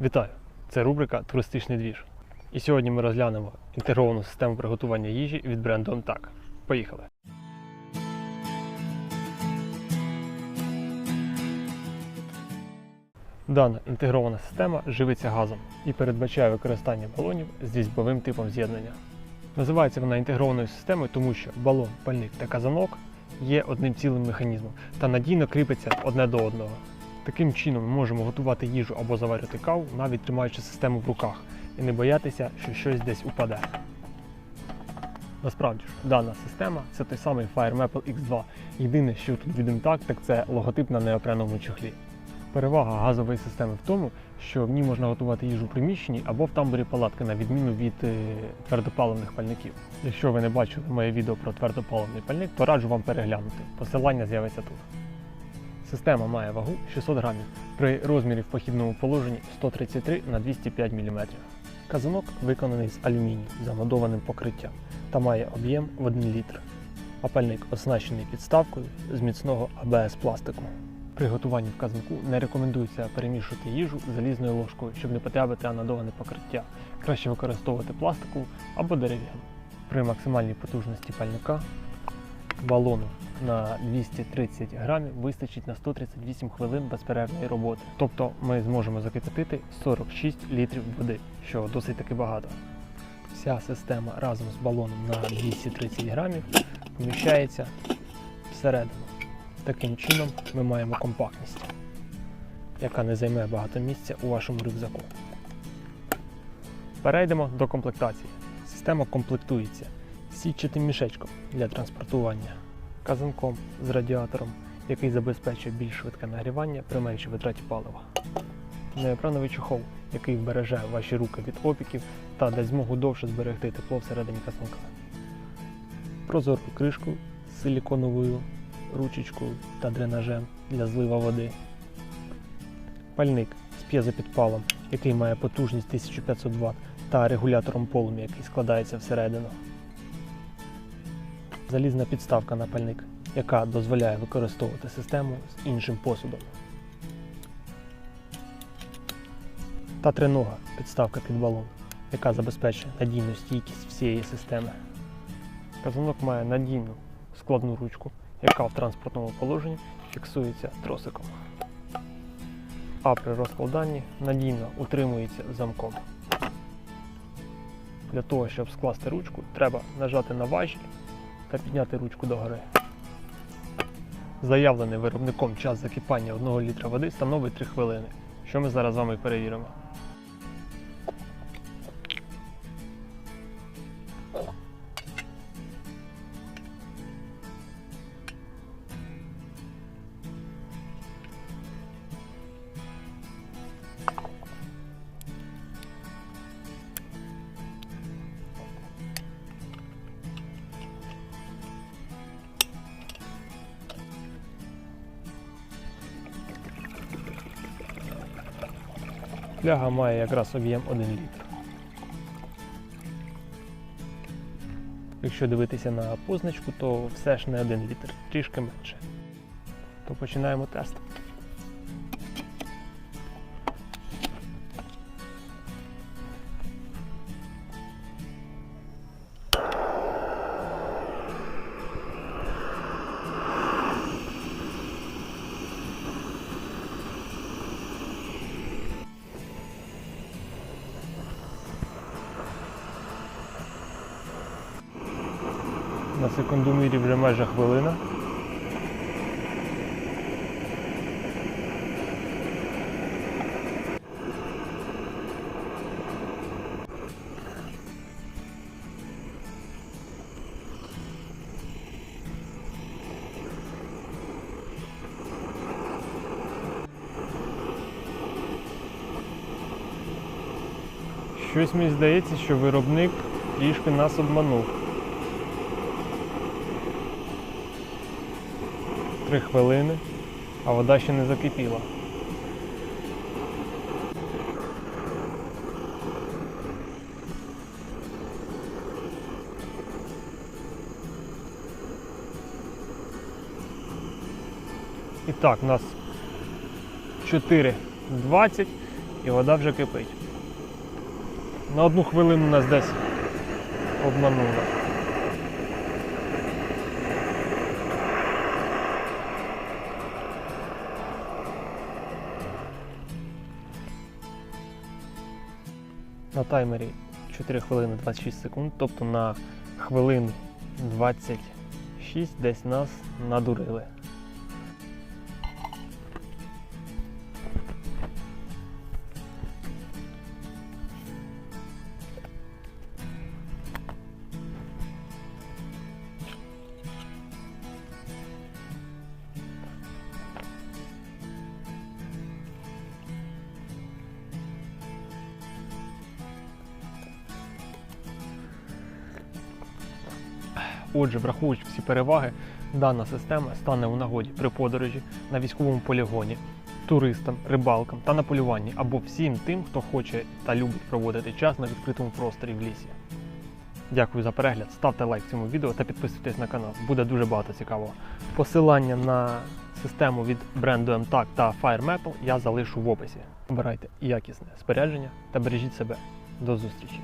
Вітаю! Це рубрика Туристичний двіж. І сьогодні ми розглянемо інтегровану систему приготування їжі від бренду OnTak. Поїхали! Дана інтегрована система живиться газом і передбачає використання балонів з різьбовим типом з'єднання. Називається вона інтегрованою системою, тому що балон, пальник та казанок є одним цілим механізмом та надійно кріпиться одне до одного. Таким чином ми можемо готувати їжу або заварювати каву, навіть тримаючи систему в руках і не боятися, що щось десь упаде. Насправді ж, дана система це той самий Fire Maple X2. Єдине, що тут від Intact, так це логотип на неопряному чохлі. Перевага газової системи в тому, що в ній можна готувати їжу в приміщенні або в тамбурі палатки, на відміну від е, твердопаливних пальників. Якщо ви не бачили моє відео про твердопаливний пальник, то раджу вам переглянути. Посилання з'явиться тут. Система має вагу 600 грамів при розмірі в похідному положенні 133 на 205 мм. Казанок виконаний з алюмінію з амодованим покриттям та має об'єм в 1 літр. А пальник оснащений підставкою з міцного АБС пластику. При готуванні в казанку не рекомендується перемішувати їжу залізною ложкою, щоб не потрапити анодоване покриття. Краще використовувати пластикову або дерев'яну. При максимальній потужності пальника балону на 230 грамів вистачить на 138 хвилин безперервної роботи. Тобто ми зможемо закипятити 46 літрів води, що досить таки багато. Вся система разом з балоном на 230 грамів поміщається всередину. Таким чином ми маємо компактність, яка не займе багато місця у вашому рюкзаку. Перейдемо до комплектації. Система комплектується сітчатим мішечком для транспортування, казанком з радіатором, який забезпечує більш швидке нагрівання при меншій витраті палива. Неопреновий чохол, який вбереже ваші руки від опіків та дасть змогу довше зберегти тепло всередині казанка. Прозору кришку з силіконовою ручечкою та дренажем для злива води. Пальник з п'єзопідпалом, який має потужність 1500 Вт та регулятором полум'я, який складається всередину. Залізна підставка на пальник, яка дозволяє використовувати систему з іншим посудом. Та тринога підставка під балон, яка забезпечує надійну стійкість всієї системи. Казанок має надійну складну ручку, яка в транспортному положенні фіксується тросиком. А при розкладанні надійно утримується замком. Для того, щоб скласти ручку, треба нажати на важіль та підняти ручку догори. Заявлений виробником час закипання 1 літра води становить 3 хвилини, що ми зараз з вами перевіримо. Фляга має якраз об'єм 1 літр. Якщо дивитися на позначку, то все ж не 1 літр, трішки менше. То починаємо тест. На секундомірі вже майже хвилина. Щось мені здається, що виробник трішки нас обманув. Три хвилини, а вода ще не закипіла. І так, у нас 4.20 і вода вже кипить. На одну хвилину нас десь обманула. На таймері 4 хвилини 26 секунд, тобто на хвилин 26 десь нас надурили. Отже, враховуючи всі переваги, дана система стане у нагоді при подорожі на військовому полігоні, туристам, рибалкам та на полюванні або всім тим, хто хоче та любить проводити час на відкритому просторі в лісі. Дякую за перегляд, ставте лайк цьому відео та підписуйтесь на канал. Буде дуже багато цікавого. Посилання на систему від бренду MTAC та Fire Maple я залишу в описі. Обирайте якісне спорядження та бережіть себе. До зустрічі!